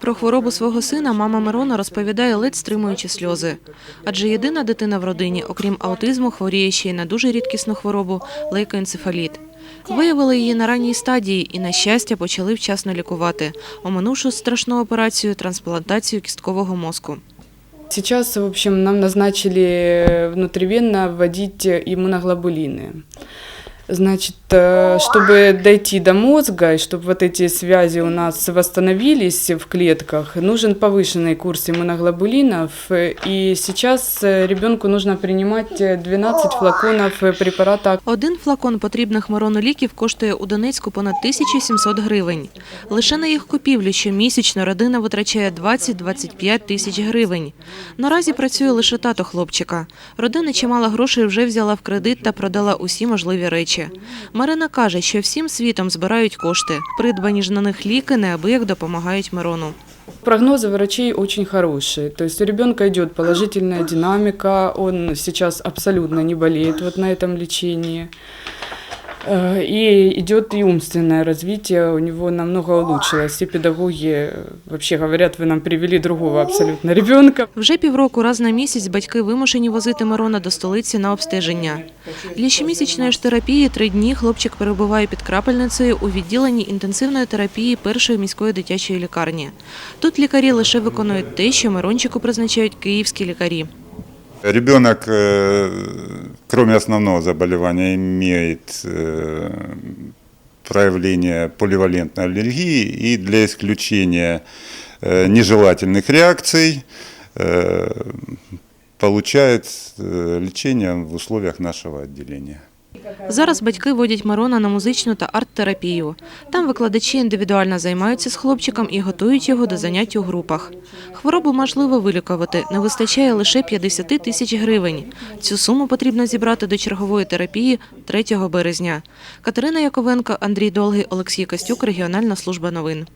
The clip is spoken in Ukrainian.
Про хворобу свого сина мама Мирона розповідає, ледь стримуючи сльози. Адже єдина дитина в родині, окрім аутизму, хворіє ще й на дуже рідкісну хворобу лейкоенцефаліт. Виявили її на ранній стадії і, на щастя, почали вчасно лікувати, оминувши страшну операцію трансплантацію кісткового мозку. Сейчас, в общем, нам назначили внутривенно вводить иммуноглобулины Значит, э, чтобы дойти до мозга, и чтобы вот эти связи у нас восстановились в клетках, нужен повышенный курс иммуноглобулинов. И сейчас э, ребенку нужно принимать э, 12 флаконов э, препарата Один флакон потрібних Мирону ліків коштує у Донецьку понад 1700 гривень. Лише на їх купівлю щомісячно родина витрачає 20-25 тисяч гривень. Наразі працює лише тато хлопчика. Родина чимало грошей вже взяла в кредит та продала усі можливі речі. Марина каже, що всім світом збирають кошти. Придбані ж на них ліки неабияк допомагають Мирону. Прогнозы врачей очень хорошие. То есть у ребенка идет положительная динамика, он сейчас абсолютно не болеет вот на этом лечении. Э, И идет и умственное развитие, у него намного улучшилось. Все педагоги э, вообще говорят, вы нам привели другого абсолютно ребенка. Вже півроку раз на місяць батьки вимушені возити Мирона до столиці на обстеження. Для щомісячної ж терапії три дні хлопчик перебуває під крапельницею у відділенні інтенсивної терапії першої міської дитячої лікарні. Тут лікарі лише виконують те, що Мирончику призначають київські лікарі. Ребенок, э, кроме основного заболевания, имеет э, проявление поливалентной аллергии и для исключения э, нежелательных реакций получает лечение в условиях нашего отделения. Зараз батьки водять Мирона на музичну та арт-терапію. Там викладачі індивідуально займаються з хлопчиком і готують його до занять у групах. Хворобу можливо вилікувати, не вистачає лише 50 тисяч гривень. Цю суму потрібно зібрати до чергової терапії 3 березня. Катерина Яковенко, Андрій Долгий, Олексій Костюк, Регіональна служба новин.